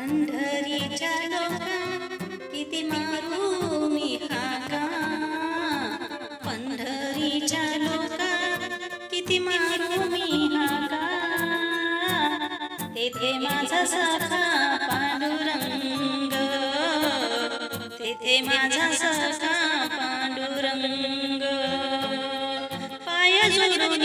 पंढरीच्या लोका किती मारू मी हाका पंढरीच्या लोका किती मारू मी हाका तेथे माझा सखा पांडुरंग तेथे माझा सखा पांडुरंग. पाय जोडून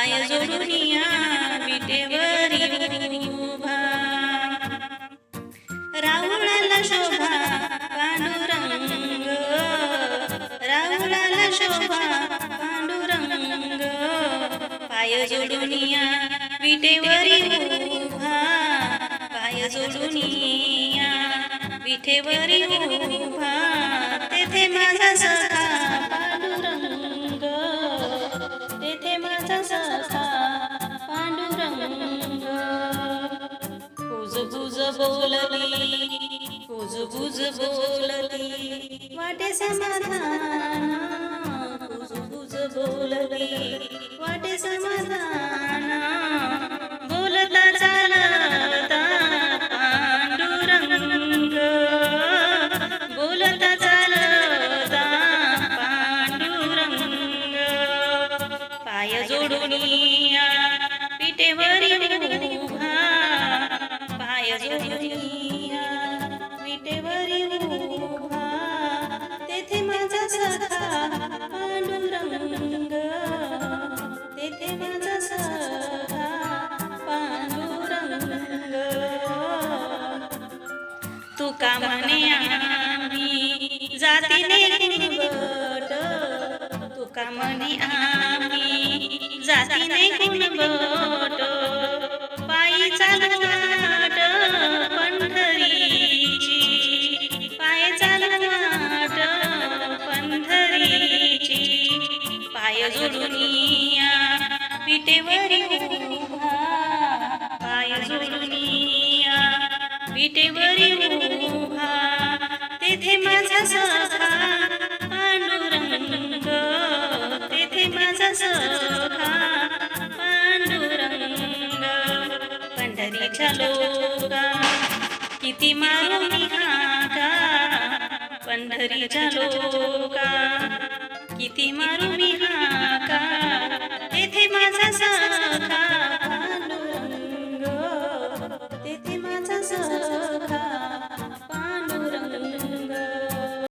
पाय जोडून या विटेवरी उभा. राहुळाला शोभा पांडुरंग. राहुळाला शोभा पांडुरंग. पाय जोडून या विटेवरी उभा. पाय जोडून या विठेवरी उभा. तेथे माझा सखा बोलली कुज बुज बोलली वाटे समाधान कुज बुज बोलली वाटे समाधान बोलता चालता पांडुरंग बोलता चालता पांडुरंग पाय जोडून या पिठेवरी उभा पाय विटेवरी उभा तेथे माझा सखा पांडुरंग. तेथे माझा सखा पांडुरंग. तू का म्हणे आम्ही जातीने गुणवट तू का म्हणे आम्ही जातीने गुणवट पाय जोडून या उभा. पाय जोडून या उभा. तेथे माझा सखा पांडुरंग तेथे माझा सखा पांडुरंग. पंढरीच्या लोका किती मारू मी हाका पंढरीच्या लोका किती मारू मी हाका